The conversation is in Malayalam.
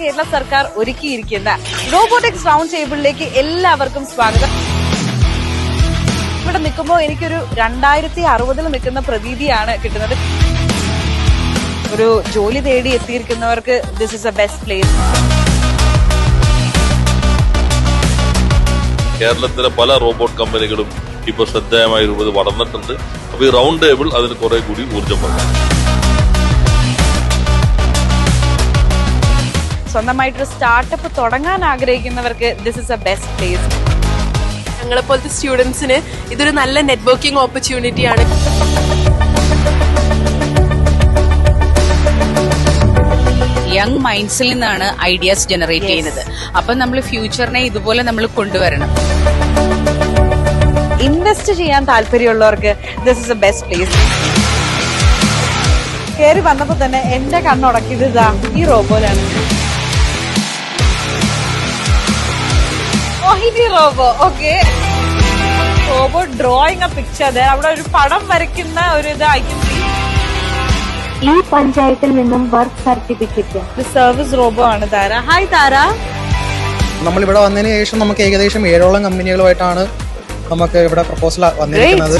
കേരള സർക്കാർ ഒരുക്കിയിരിക്കുന്ന റോബോട്ടിക്സ് റൗണ്ട് ടേബിളിലേക്ക് എല്ലാവർക്കും സ്വാഗതം. ഇവിടെ നിൽക്കുമ്പോൾ എനിക്കൊരു രണ്ടായിരത്തി അറുപതിൽ നിൽക്കുന്ന പ്രതീതിയാണ് കിട്ടുന്നത്. ഒരു ജോലി തേടി എത്തിയിരിക്കുന്നവർക്ക് this is a best place കേരളത്തിലെ പല റോബോട്ട് കമ്പനികളും ഇപ്പോൾ ശ്രദ്ധേയമായ രൂപത്തിൽ വളർന്നിട്ടുണ്ട്. അപ്പോൾ ഈ റൗണ്ട് ടേബിൾ അതിന് കുറെ കൂടി ഊർജം പകരും സ്വന്തമായിട്ടൊരു സ്റ്റാർട്ടപ്പ് തുടങ്ങാൻ ആഗ്രഹിക്കുന്നവർക്ക് this is a best place ഞങ്ങളെ പോലത്തെ സ്റ്റുഡൻസിന് ഇതൊരു നല്ല നെറ്റ്വർക്കിംഗ് ഓപ്പർച്യൂണിറ്റി ആണ് യങ് മൈൻഡ്സിൽ നിന്നാണ് ഐഡിയാസ് ജനറേറ്റ് ചെയ്യുന്നത്. അപ്പൊ നമ്മൾ ഫ്യൂച്ചറിനെ ഇതുപോലെ നമ്മൾ കൊണ്ടുവരണം. ഇൻവെസ്റ്റ് ചെയ്യാൻ താല്പര്യമുള്ളവർക്ക് this is a best place കയറി വന്നപ്പോ തന്നെ എന്റെ കണ്ണുടക്കിയത് ഇതാ ഈ റോബോയിലാണ് robo okay robo drawing a picture അവിടെ ഒരു പടം വരയ്ക്കുന്ന ഒരു ഇത് ഐക്യം ഈ പഞ്ചായത്തിൽ നിന്നും വർക്ക് സർട്ടിഫിക്കറ്റ് സർവീസ് റോബോ ആണ് താര. ഹായ് താര. നമ്മൾ ഇവിടെ വന്നതിന് ശേഷം നമുക്ക് ഏകദേശം ഏഴോളം കമ്പനികളുമായിട്ടാണ് നമുക്ക് ഇവിടെ പ്രപ്പോസൽ വന്നിരിക്കുന്നത്.